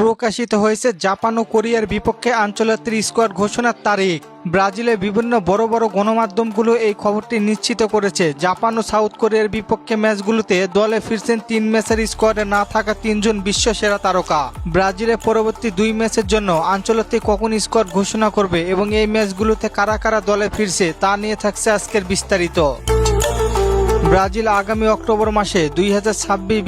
প্রকাশিত হয়েছে জাপান ও কোরিয়ার বিপক্ষে আঞ্চলিক স্কোয়াড ঘোষণার তারিখ। ব্রাজিলের বিভিন্ন বড় বড় গণমাধ্যমগুলো এই খবরটি নিশ্চিত করেছে। জাপান ও সাউথ কোরিয়ার বিপক্ষে ম্যাচগুলোতে দলে ফিরছেন তিন ম্যাচের স্কোয়াডে না থাকা তিনজন বিশ্ব সেরা তারকা। ব্রাজিলের পরবর্তী দুই ম্যাচের জন্য আঞ্চলিক কখন স্কোয়াড ঘোষণা করবে এবং এই ম্যাচগুলোতে কারা কারা দলে ফিরছে তা নিয়ে থাকছে আজকের বিস্তারিত। ব্রাজিল আগামী অক্টোবর মাসে দুই হাজার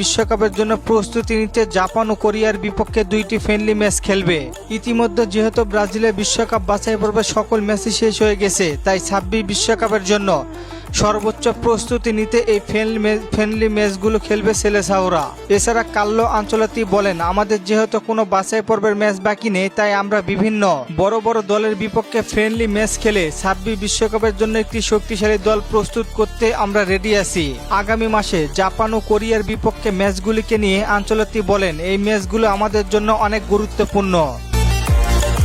বিশ্বকাপের জন্য প্রস্তুতি নিতে জাপান ও কোরিয়ার বিপক্ষে দুইটি ফ্রেন্ডলি ম্যাচ খেলবে। ইতিমধ্যে যেহেতু ব্রাজিলের বিশ্বকাপ বাছাই পর্বে সকল ম্যাচই শেষ হয়ে গেছে, তাই ছাব্বিশ বিশ্বকাপের জন্য সর্বোচ্চ প্রস্তুতি নিতে এই ফ্রেন্ডলি ফ্রেন্ডলি ম্যাচগুলো খেলবে সেলেসাওরা। এছাড়া কাল্লো আঞ্চলাতি বলেন, আমাদের যেহেতু কোনো বাছাই পর্বের ম্যাচ বাকি নেই, তাই আমরা বিভিন্ন বড় বড় দলের বিপক্ষে ফ্রেন্ডলি ম্যাচ খেলে ছাব্বিশ বিশ্বকাপের জন্য একটি শক্তিশালী দল প্রস্তুত করতে আমরা রেডি আছি। আগামী মাসে জাপান ও কোরিয়ার বিপক্ষে ম্যাচগুলিকে নিয়ে আঞ্চলাতি বলেন, এই ম্যাচগুলো আমাদের জন্য অনেক গুরুত্বপূর্ণ।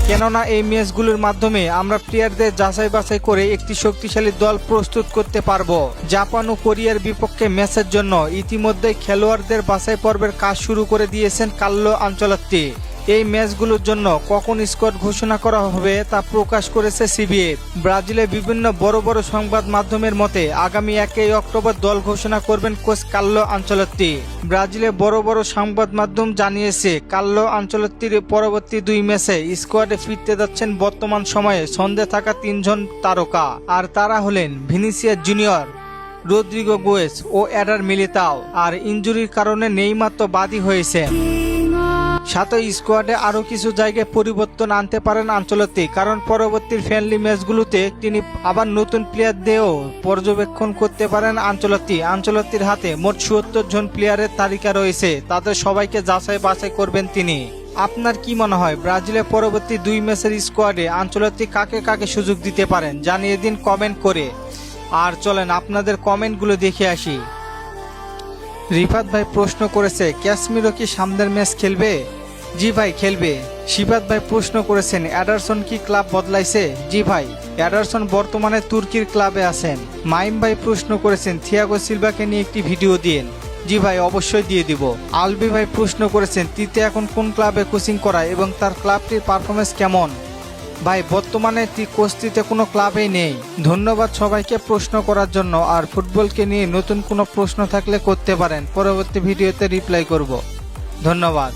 কেননা এই ম্যাচগুলোর মাধ্যমে আমরা প্লেয়ারদের যাচাই বাছাই করে একটি শক্তিশালী দল প্রস্তুত করতে পারব। জাপান ও কোরিয়ার বিপক্ষে ম্যাচের জন্য ইতিমধ্যে খেলোয়াড়দের বাছাই পর্বের কাজ শুরু করে দিয়েছেন কাল্লো আঞ্চলাত্তি। এই ম্যাচগুলোর জন্য কখন স্কোয়াড ঘোষণা করা হবে তা প্রকাশ করেছে সিবিএ। ব্রাজিলে বিভিন্ন বড় বড় সংবাদ মাধ্যমের মতে আগামী একই অক্টোবর দল ঘোষণা করবেন কোচ কাল্লো আঞ্চলত্তি ব্রাজিলে বড় বড় সংবাদ মাধ্যম জানিয়েছে কাল্লো আঞ্চলত্তির পরবর্তী দুই ম্যাচে স্কোয়াডে ফিরতে যাচ্ছেন বর্তমান সময়ে সন্ধে থাকা তিনজন তারকা। আর তারা হলেন ভিনিসিয়া জুনিয়র, রদ্রিগো গোয়েস ও অ্যাডার মিলিতাও। আর ইঞ্জুরির কারণে নেইমাত্র বাদী হয়েছেন। সাথে স্কোয়াডে আরও কিছু জায়গায় পরিবর্তন আনতে পারেন আঞ্চলতি কারণ পরবর্তী ফ্রেন্ডলি ম্যাচগুলোতে তিনি আবার নতুন প্লেয়ার দিয়েও পর্যবেক্ষণ করতে পারেন আঞ্চলতি আঞ্চলতির হাতে মোট চুয়াত্তর জন প্লেয়ারের তালিকা রয়েছে, তাদের সবাইকে যাচাই বাছাই করবেন তিনি। আপনার কি মনে হয়, ব্রাজিলের পরবর্তী দুই ম্যাচের স্কোয়াডে আঞ্চলতি কাকে কাকে সুযোগ দিতে পারেন? জানিয়ে দিন কমেন্ট করে। আর চলেন আপনাদের কমেন্টগুলো দেখে আসি। রিফাত ভাই প্রশ্ন করেছে ক্যাশমিরও কি সামনের ম্যাচ খেলবে? জি ভাই, খেলবে। শিবাদ ভাই প্রশ্ন করেছেন, অ্যাডারসন কি ক্লাব বদলাইছে? জি ভাই, অ্যাডারসন বর্তমানে তুর্কির ক্লাবে আছেন। মাইম ভাই প্রশ্ন করেছেন, থিয়াগো সিলভাকে নিয়ে একটি ভিডিও দিন জি ভাই, অবশ্যই দিয়ে দিব। আলবি ভাই প্রশ্ন করেছেন, তিতে এখন কোন ক্লাবে কোচিং করায় এবং তার ক্লাবটির পারফরমেন্স কেমন? ভাই, বর্তমানে তি কোস্তিতে কোনো ক্লাবেই নেই। ধন্যবাদ সবাইকে প্রশ্ন করার জন্য, আর ফুটবলকে নিয়ে নতুন কোনো প্রশ্ন থাকলে করতে পারেন। পরবর্তী ভিডিওতে রিপ্লাই করব। ধন্যবাদ।